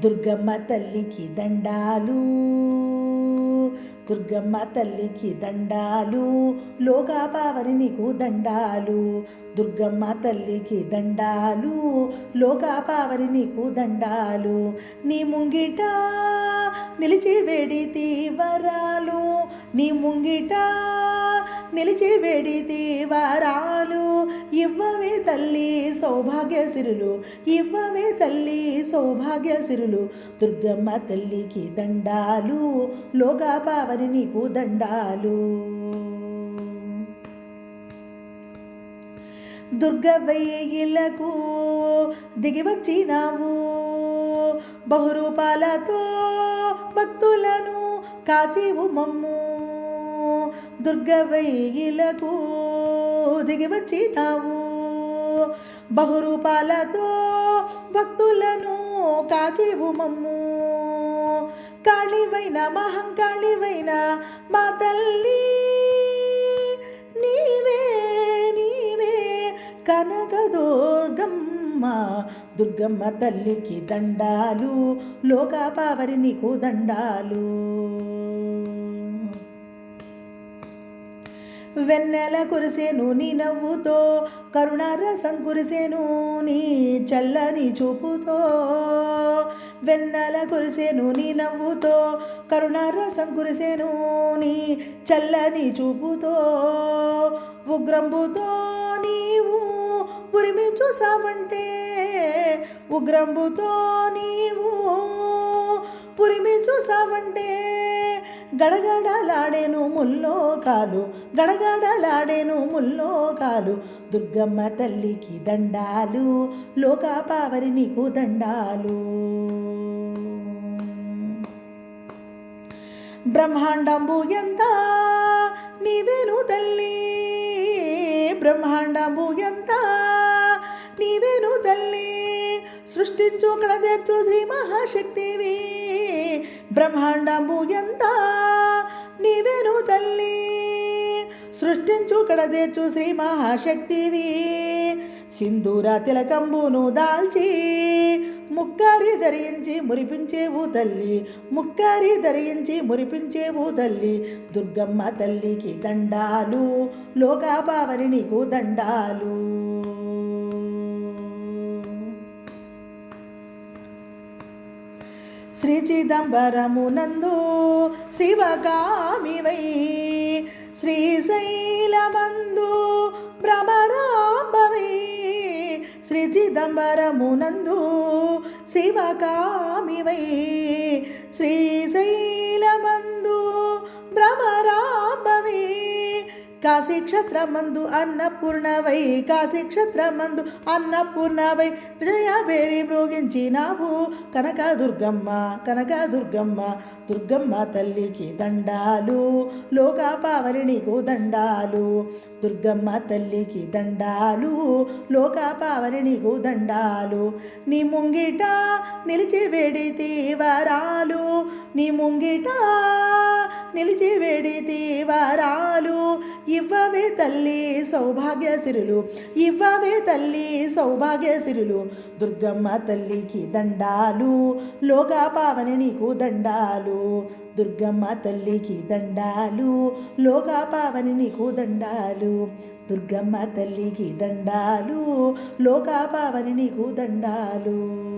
దుర్గమ్మ తల్లికి దండాలు. దుర్గమ్మ తల్లికి దండాలు. లోకాపావని నీకు దండాలు. దుర్గమ్మ తల్లికి దండాలు. లోకాపావని నీకు దండాలు. నీ ముంగిట నిలిచి వేడి వరాలు నీ ముంగిట నిలిచి వేడితి వరాలు ఇవ్వవే తల్లి సౌభాగ్య సిరులు ఇవ్వవే తల్లి సౌభాగ్య సిరులు. దుర్గమ్మ తల్లికి దండాలు లోకాపావని నీకు దండాలు. దుర్గవయ్యలకు దిగివచ్చినావు. బహురూపాలతో భక్తులను కాచేవు మమ్ము. దుర్గవయ్యలకు దిగి వచ్చినావు. బహురూపాలతో భక్తులను కాచేవు మమ్ము. కాళివైన మహంకాళివైన మా తల్లి నీవే నీవే కనకదుర్గమ్మ దుర్గమ్మ. తల్లికి దండాలు లోకాపావరి నీకు దండాలు. వెన్నెల కురిసేను నీ నవ్వుతో కరుణారసం కురిసేను నీ చల్లని చూపుతో. వెన్నెల కురిసేను నీ నవ్వుతో కరుణారసం కురిసేను నీ చల్లని చూపుతో. ఉగ్రంబుతో నీవు ఉరిమి చూసావంటే ఉగ్రంబుతో నీవు పురిమి చూసావంటే గడగడలాడేను ముల్లోకాలు గడగడలాడేను ముల్లోకాలు. దుర్గమ్మ తల్లికి దండాలు లోకాపావరి నీకు దండాలు. బ్రహ్మాండంబు ఎంత నీవేను తల్లి? బ్రహ్మాండంబు ఎంత నీవేను తల్లి? సృష్టించు కడదేర్చు శ్రీ మహాశక్తివి. బ్రహ్మాండంబు ఎంత నీవేను తల్లి. సృష్టించు కడదేర్చు శ్రీ మహాశక్తివి. సింధూర తిలకంబును దాల్చి ముక్కారి ధరించి మురిపించేవు తల్లి. ముక్కారి ధరించి మురిపించేవు తల్లి. దుర్గమ్మ తల్లికి దండాలు లోకాపావని నీకు దండాలు. శ్రీ చిదంబరమునందు శివగామివై శ్రీశైలమందు భ్రమరాంబవై శ్రీ చిదంబరమునందు శివగామివై శ్రీశైలమందు కాశీ క్షత్రమందు అన్నపూర్ణవై కాశీ క్షత్రమందు అన్నపూర్ణవై విజయబేరి మ్రోగించినావు కనక దుర్గమ్మ కనక దుర్గమ్మ దుర్గమ్మ తల్లికి దండాలు. లోకాపావరినికు దండాలు. దుర్గమ్మ తల్లికి దండాలు. లోకాపావరినికు దండాలు. నీ ముంగిట నిలిచి వేడి వరాలు నీ ముంగిట నిలిచి వేడి వరాలు ఇవ్వవే తల్లి సౌభాగ్య సిరులు ఇవ్వవే తల్లి సౌభాగ్య సిరులు. దుర్గమ్మ తల్లికి దండాలు లోకాపావని నీకు దండాలు. దుర్గమ్మ తల్లికి దండాలు లోకాపావని నీకు దండాలు. దుర్గమ్మ తల్లికి దండాలు లోకాపావని నీకు దండాలు.